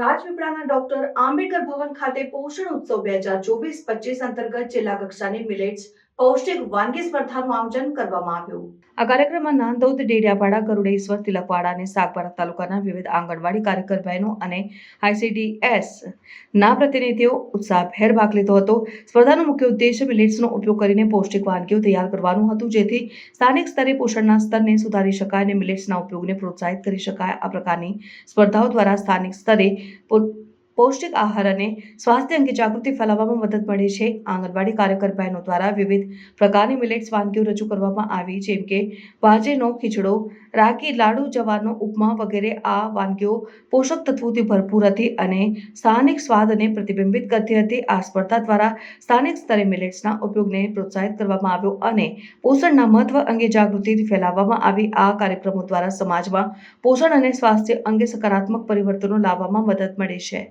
રાજપીપળાના doctor Ambedkar ભવન ખાતે પોષણ ઉત્સવ બે હજાર ચોવીસ પચીસ અંતર્ગત જિલ્લા કક્ષાની મિલેટ્સ પૌષ્ટિક વાનગી સ્પર્ધાનું આયોજન કરવામાં આવ્યું. આ કાર્યક્રમમાં નાંદોદ, ડેડિયાપાડા ગરુડેશ્વર તિલકવાડા અને સાગબારા તાલુકાના વિવિધ આંગણવાડી કાર્યકર અને આઈસીડીએસ ના પ્રતિનિધિઓ ઉત્સાહભેર ભાગ લીધો હતો. સ્પર્ધાનો મુખ્ય ઉદ્દેશ મિલેટ્સનો ઉપયોગ કરીને પૌષ્ટિક વાનગીઓ તૈયાર કરવાનું હતું, જેથી સ્થાનિક સ્તરે પોષણના સ્તરને સુધારી શકાય અને મિલેટ્સના ઉપયોગને પ્રોત્સાહિત કરી શકાય. આ પ્રકારની સ્પર્ધાઓ દ્વારા સ્થાનિક સ્તરે પૌષ્ટિક આહાર અને સ્વાસ્થ્ય અંગે જાગૃતિ ફેલાવવામાં મદદ મળે છે. આંગણવાડી કાર્યકર બહેનો દ્વારા વિવિધ પ્રકારની મિલેટ્સ વાનગીઓ રજૂ કરવામાં આવી, જેમ કે બાજરીનો ખીચડો, રાગી લાડુ, જવાનો ઉપમા વગેરે. આ વાનગીઓ પોષક તત્વોથી ભરપૂર હતી અને સ્થાનિક સ્વાદને પ્રતિબિંબિત કરતી હતી. આ સ્પર્ધા દ્વારા સ્થાનિક સ્તરે મિલેટ્સના ઉપયોગને પ્રોત્સાહિત કરવામાં આવ્યો અને પોષણના મહત્વ અંગે જાગૃતિ ફેલાવવામાં આવી. આ કાર્યક્રમો દ્વારા સમાજમાં પોષણ અને સ્વાસ્થ્ય અંગે સકારાત્મક પરિવર્તનો લાવવામાં મદદ મળે છે.